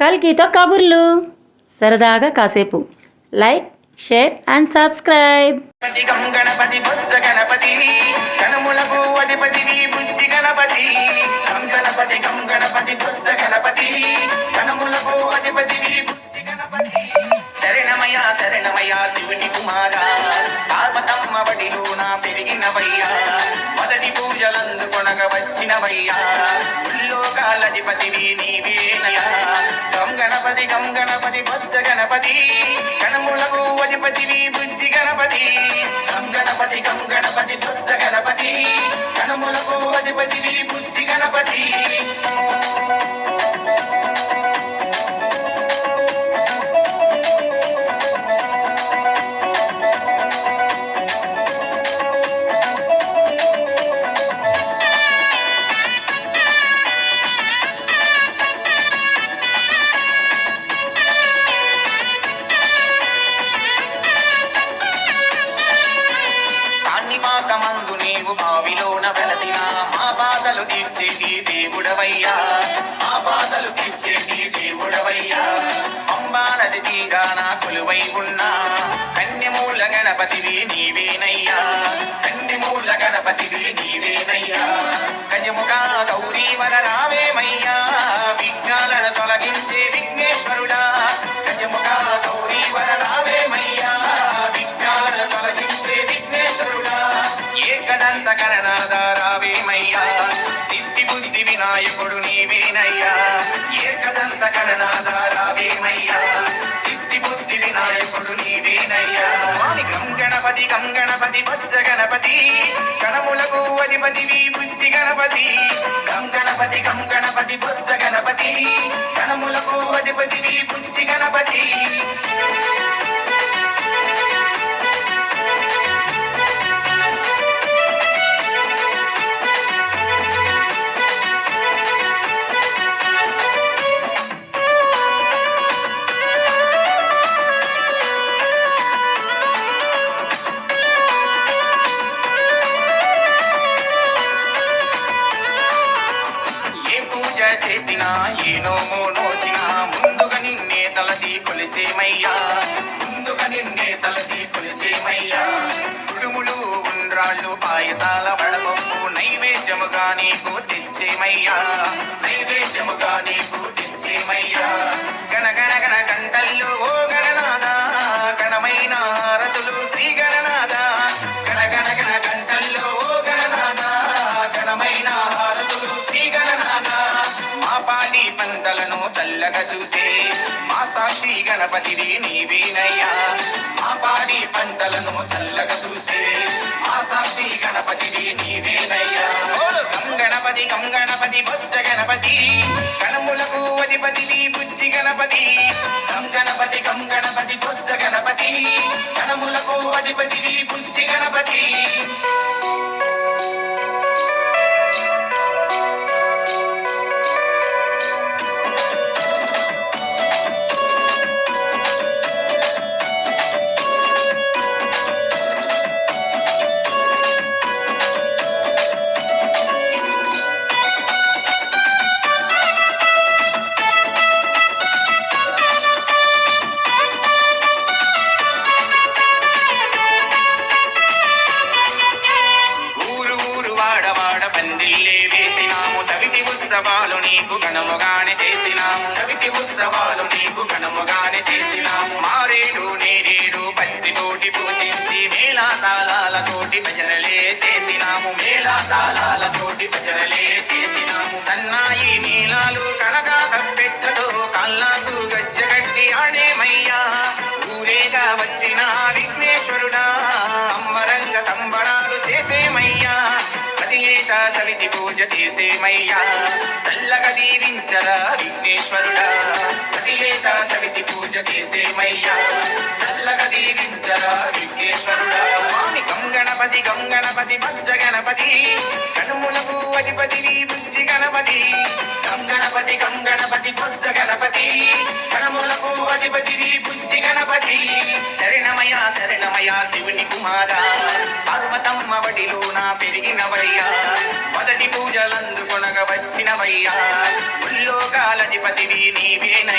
కల్కితో కబుర్లు. సరదాగా కాసేపు. Like share and subscribe Ganapati గం గణపతి బొజ్జ గణపతి అధిపతివి బుజ్జి గణపతి. గం గణపతి గం గణపతి బొజ్జ గణపతి గణములకు అధిపతివి బుజ్జి గణపతి. శరణమయ శరణమయ్యా శివుని కుమారా. పార్వతమ్మ బడిలో నా పెరిగినవయ్యా. మొదటి పూజలందు కొనగ వచ్చినవయ్యా ఉల్లోకాలధిపతివి నీవేనయా గం గణపతి గం గణపతి బొజ్జ గణపతి. గణములకు అధిపతివి బుజ్జి గణపతి. గం గణపతి గం గణపతి బొజ్జ గణపతి. గణములకు అధిపతివి బుజ్జి గణపతి. కాణిపాకమందు నీవు బావిలోన వెలసిన మా బాధలు తీర్చేది దేవుడవయ్యా. మా బాధలు తీర్చేది దేవుడవయ్యా. పంబా నది తీరాన కొలువై ఉన్నా. కన్యమూల గణపతివి నీవేనయ్యా. కన్యమూల గణపతివి నీవేనయ్యా. కరణాధారావేమయ్యా? సిద్ధి బుద్ధి వినాయకుడు నీవేనయ్యా. ఏకదంత కరణాధారావేమయ్యా? సిద్ధి బుద్ధి వినాయకుడు నీవేనయ్యా. స్వామి గం గణపతి గం గణపతి బొజ్జ గణపతి గణములకు అధిపతివి బుజ్జి గణపతి గం గణపతి గం గణపతి బొజ్జ గణపతి గణములకు అధిపతివి బుజ్జి గణపతి. తలసి కొలిచేమయ్యా ముందుగా నిన్నే తలసి కొలిచేమయ్యా కుడుములు ఉండ్రాళ్ళు పాయసాల వడపప్పు నైవేద్యముగా నీకు తెచ్చేమయ్యా. నైవేద్యముగా నీకు తెచ్చేమయ్యా. గణ గణ గణ గంటల్లో ఓ గణనాథ గణమైన పంటలను చల్లగా చూసే మా సాక్షి గణపతివి నీవేనయ్యా. మా పాడి పంటలను చల్లగా చూసే మా సాక్షి గణపతివి నీవేనయ్యా. గణపతి గం గణపతి బొజ్జ గణపతి కణములకు అధిపతివి బుజ్జి గణపతి గంగణపతి గణపతి గం గణపతి బొజ్జ గణపతి గణములకు అధిపతివి బుజ్జి గణపతి. ఉత్సవాలు నీకు గణముగానే చేసినాము చవితి ఉత్సవాలు నీకు గణముగానే చేసినాము మారేడు నేరేడు పత్తి తోటి పూజించి మేళా తాళాలతోటి భజనలే చేసినాము. మేళా తాళాలతోటి భజనలే చేసినాము. సన్నాయి నీలాలు కనగా తప్పెట్టతో కళ్ళకు గజ్జగట్టి ఆడేమయ్యా. ఊరేగా వచ్చిన విఘ్నేశ్వరుడా. ఏటా చవితి పూజ చేసేమయ్యా చల్లగా దీవించరా విఘ్నేశ్వరుడా. ప్రతి ఏటా చవితి పూజ చేసేమయ్యా చల్లగా దీవించరా విఘ్నేశ్వరుడా. స్వామి గంగణపతి గంగణపతి పంచ గణపతి. కనుములకు అధిపతి బుజ్జి గణపతి. గంగణపతి గంగణపతి పంచ గణపతి. కనుములకు అధిపతి బుజ్జి గణపతి. శరణమయ శరణమయ శివుని కుమారా. కుమార పార్వతమ్మ వడిలోన పెరిగినవయ్యా మొదటి పూజలందుకొనగ వచ్చినవయ్యా. ముల్లోకాలధిపతివి నీవేనయ్యా